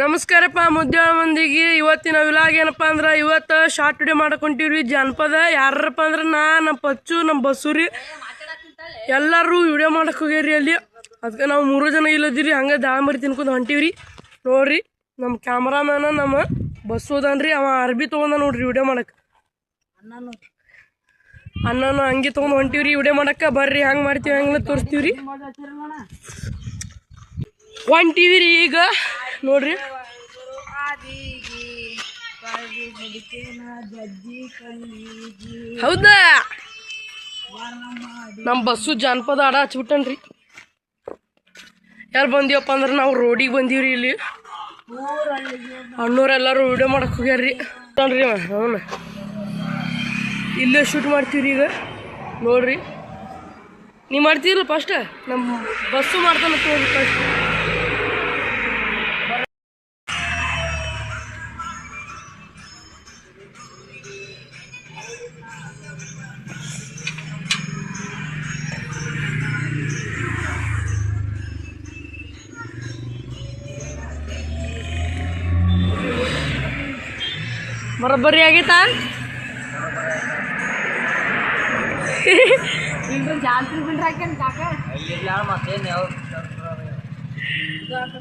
ನಮಸ್ಕಾರಪ್ಪ, ಮುದ್ಯಾಳ ಮಂದಿಗೆ. ಇವತ್ತಿನ ವಿಲಾಗ್ ಏನಪ್ಪ ಅಂದ್ರೆ, ಇವತ್ತು ಶಾರ್ಟ್ ವಿಡಿಯೋ ಮಾಡಕೊಂತೀವ್ರಿ ಜಾನಪದ. ಯಾರಪ್ಪ ಅಂದ್ರೆ, ನಾ ನಮ್ಮ ಪಚ್ಚು ನಮ್ಮ ಬಸ್ಸೂರಿ ಎಲ್ಲರೂ ವಿಡಿಯೋ ಮಾಡಕ್ಕೆ ಹೋಗ್ಯಾರಿ ಅಲ್ಲಿ. ಅದಕ್ಕೆ ನಾವು ಮೂರು ಜನ ಇಲ್ಲದಿರಿ, ಹಂಗೆ ದಾಳಂಬರಿ ತಿನ್ಕೊಂಡು ಹೊಂಟೀವ್ರಿ. ನೋಡ್ರಿ ನಮ್ಮ ಕ್ಯಾಮ್ರಾಮ್ಯಾನ ನಮ್ಮ ಬಸ್ ಹೋದನ್ರಿ ಅವ ಅರ್ಬಿ ತೊಗೊಂಡ ನೋಡ್ರಿ ವಿಡಿಯೋ ಮಾಡಕ್ಕೆ ಅನ್ನನ ಹಂಗೆ ತೊಗೊಂಡು ಹೊಂಟೀವ್ರಿ ವಿಡಿಯೋ ಮಾಡಕ್ಕೆ ಬರ್ರಿ, ಹಂಗೆ ಮಾಡ್ತೀವಿ ಹಂಗೆ ತೋರಿಸ್ತೀವ್ರಿ. ಹೊಂಟೀವಿ ರೀ ಈಗ. ನೋಡ್ರಿ. ಹೌದಾ? ನಮ್ಮ ಬಸ್ಸು ಜಾನಪದ ಆಡ ಹಚ್ಬಿಟ್ಟನ್ರಿ. ಯಾರು ಬಂದೀವಪ್ಪ ಅಂದ್ರೆ ನಾವು ರೋಡಿಗೆ ಬಂದೀವ್ರಿ ಇಲ್ಲಿ. ಅಣ್ಣವ್ರೆಲ್ಲರೂ ವಿಡಿಯೋ ಮಾಡಕ್ಕೆ ಹೋಗ್ಯಾರ್ರಿ. ನೋಡ್ರಿ ಅವನ ಇಲ್ಲೇ ಶೂಟ್ ಮಾಡ್ತೀವ್ರಿ ಈಗ. ನೋಡ್ರಿ. ನೀವು ಮಾಡ್ತೀರಲ್ಲ ಫಸ್ಟ್ ನಮ್ಮ ಬಸ್ಸು ಮಾಡ್ತಾನೆ ಫಸ್ಟ್ ಬರೋಬ್ಬರಿ ಆಗೈತಾ?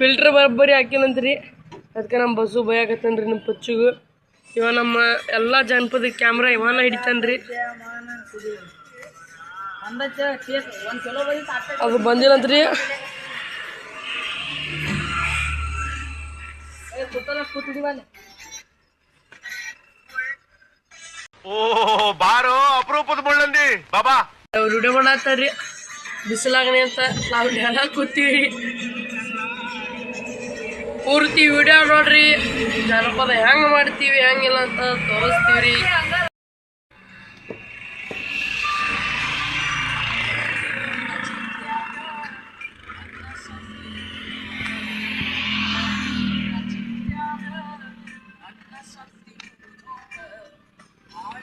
ಫಿಲ್ಟರ್ ಬರೋಬ್ಬರಿ ಹಾಕಿನಂತ್ರಿ. ಅದಕ್ಕೆ ನಮ್ಮ ಬಸ್ಸು ಬೈಯಾಕತ್ತನ್ರಿ ನಮ್ಮ ಪಚ್ಚುಗು. ಇವ ನಮ್ಮ ಎಲ್ಲ ಜನಪದ ಕ್ಯಾಮ್ರಾ ಇವನ ಹಿಡಿತಾನ್ರಿ ಅದು ಬಂದಿಲ್ಲಂತ್ರಿ. ಓ, ಬಾರೋ ಅಪರೂಪದ ಮುಳ್ಳಂದಿ. ಬಾಬಾ. ಅವ್ರು ವಿಡಿಯೋ ಮಾಡತ್ತಾರ್ರಿ ಬಿಸಿಲಾಗನೆ ಅಂತ ನಾವು ನೆಲ ಕೂತೀವಿ. ಪೂರ್ತಿ ವಿಡಿಯೋ ನೋಡ್ರಿ. ಜನಪದ ಹೆಂಗ್ ಮಾಡ್ತೀವಿ, ಹೆಂಗಿಲ್ಲ ಅಂತ ತೋರಿಸ್ತೀವ್ರಿ.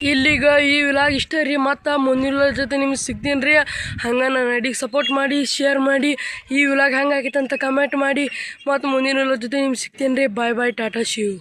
ಇಲ್ಲಿಗ ಈ ವಿಲಾಗ್ ಇಷ್ಟ ರೀ, ಮತ್ತು ಮುಂದಿನ ಜೊತೆ ನಿಮ್ಗೆ ಸಿಗ್ತೀನಿ ರೀ. ಹಂಗೆ ನನ್ನ ಅಡಿಗೆ ಸಪೋರ್ಟ್ ಮಾಡಿ ಶೇರ್ ಮಾಡಿ, ಈ ವಿಲಾಗ್ ಹೆಂಗೆ ಆಗೈತೆ ಅಂತ ಕಮೆಂಟ್ ಮಾಡಿ, ಮತ್ತು ಮುಂದಿನ ಜೊತೆ ನಿಮ್ಗೆ ಸಿಗ್ತೀನಿ ರೀ. ಬಾಯ್ ಬಾಯ್ ಟಾಟಾ ಶಿವ್